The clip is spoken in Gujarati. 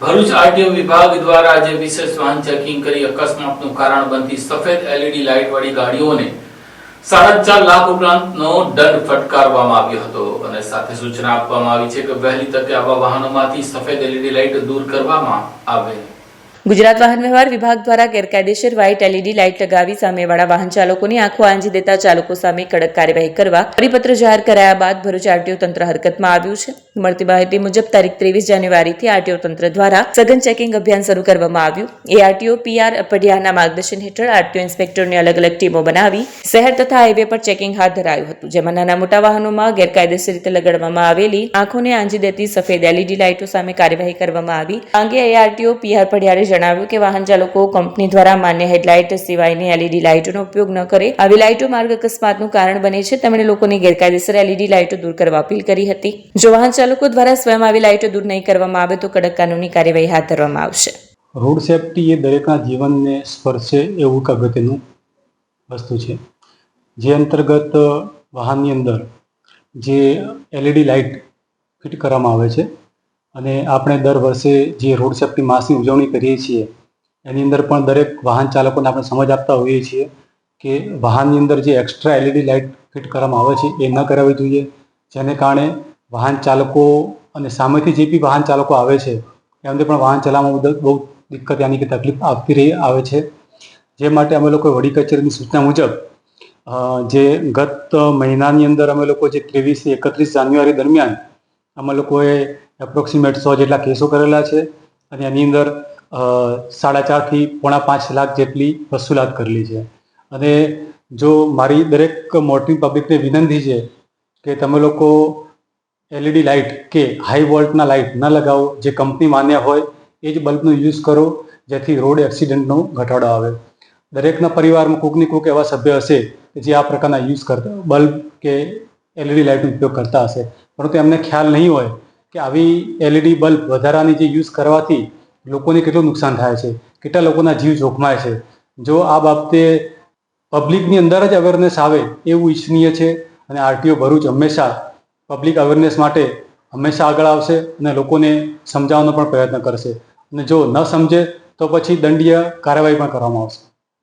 ભરૂચ આરટીઓ વિભાગ દ્વારા આજે વિશેષ વાહન ચેકિંગ કરી અકસ્માતનું કારણ બનતી સફેદ એલઈડી લાઇટ વાળી ગાડીઓને સાડા ચાર લાખ ઉપરાંતનો દંડ ફટકારવામાં આવ્યો હતો. અને સાથે સૂચના આપવામાં આવી છે કે વહેલી તકે આવા વાહનોમાંથી સફેદ એલઈડી લાઇટ દૂર કરવામાં આવે. ગુજરાત વાહન વ્યવહાર વિભાગ દ્વારા ગેરકાયદેસર વ્હાઇટ એલઈડી લાઇટ લગાવી સામેવાળા વાહન ચાલકોની આંખો આંજી દેતા ચાલકો સામે કડક કાર્યવાહી કરવા પરિપત્ર જાહેર કરાયા બાદ ભરૂચ આરટીઓ તંત્ર હરકતમાં આવ્યું છે. મળતી માહિતી મુજબ તારીખ ત્રેવીસ જાન્યુઆરીથી આરટીઓ તંત્ર દ્વારા સઘન ચેકિંગ અભિયાન શરૂ કરવામાં આવ્યું. એ આરટીઓ પીઆર પડિયાના માર્ગદર્શન હેઠળ આરટીઓ ઇન્સ્પેક્ટરની અલગ અલગ ટીમો બનાવી શહેર તથા હાઈવે પર ચેકિંગ હાથ ધરાયું હતું, જેમાં નાના મોટા વાહનોમાં ગેરકાયદેસર રીતે લગાડવામાં આવેલી આંખોને આંજી દેતી સફેદ એલઈડી લાઇટો સામે કાર્યવાહી કરવામાં આવી. આ અંગે આરટીઓ પીઆર પડિયારે જણાવ્યું કે વાહન ચાલકો કંપની દ્વારા માન્ય હેડલાઇટ સિવાયની એલઈડી લાઇટોનો ઉપયોગ ન કરે આવી લાઇટો માર્ગ અકસ્માતનું કારણ બને છે. તેમણે લોકોની ગેરકાયદેસર એલઈડી લાઇટો દૂર કરવા અપીલ કરી હતી. જો વાહન ચાલકો દ્વારા સ્વયં આવી લાઇટો દૂર નહીં કરવામાં આવે તો કડક કાનૂની કાર્યવાહી હાથ ધરવામાં આવશે. રોડ સેફટી એ દરેકના જીવનને સ્પર્શે એવું એક અગત્યનું વસ્તુ છે. જે અંતર્ગત વાહનની અંદર જે એલઈડી લાઇટ ફિટ કરવામાં આવે છે અને આપણે દર વર્ષે જે રોડ સેફ્ટી માસની ઉજવણી કરીએ છીએ, એની અંદર પણ દરેક વાહન ચાલકોને આપણે સમજ આપતા હોઈએ છીએ કે વાહનની અંદર જે એક્સ્ટ્રા એલઈડી લાઇટ ફિટ કરવામાં આવે છે એ ન કરાવવી જોઈએ. જેને કારણે વાહન ચાલકો અને સામેથી જે બી વાહન ચાલકો આવે છે એમને પણ વાહન ચલાવવામાં બહુ દિક્કત યાની કે તકલીફ આપતી રહી, આવે છે. જે માટે અમે લોકો વડી કચેરીની સૂચના મુજબ જે ગત મહિનાની અંદર અમે લોકો જે ત્રેવીસથી એકત્રીસ જાન્યુઆરી દરમિયાન અમે લોકોએ એપ્રોક્સિમેટ સો જેટલા કેસો કરેલા છે અને એની અંદર સાડા ચારથી પોણા પાંચ લાખ જેટલી વસૂલાત કરેલી છે. અને જો મારી દરેક મોટી પબ્લિકને વિનંતી છે કે તમે લોકો એલઈડી લાઇટ કે હાઈ વોલ્ટના લાઇટ ન લગાવો, જે કંપની માન્ય હોય, એ જ બલ્બનો યુઝ કરો, જેથી રોડ એક્સિડન્ટનો ઘટાડો આવે. દરેકના પરિવારમાં કૂકની કૂક એવા સભ્ય હશે કે જે આ પ્રકારના યુઝ કરતા બલ્બ કે એલઈડી લાઇટનો ઉપયોગ કરતા હશે. પરંતુ એમને ખ્યાલ નહીં હોય કે આવી એલઈડી બલ્બ વધારાની જે યુઝ કરવાથી લોકોને કેટલું નુકસાન થાય છે, કેટલા લોકોના જીવ જોખમાય છે. જો આ બાબતે પબ્લિકની અંદર જ અવેરનેસ આવે એવું ઈચ્છનીય છે અને આરટીઓ ભરૂચ હંમેશા પબ્લિક અવેરનેસ માટે હંમેશા આગળ આવશે અને લોકોને સમજાવવાનો પણ પ્રયત્ન કરશે. અને જો ન સમજે તો પછી દંડીય કાર્યવાહી પણ કરવામાં આવશે.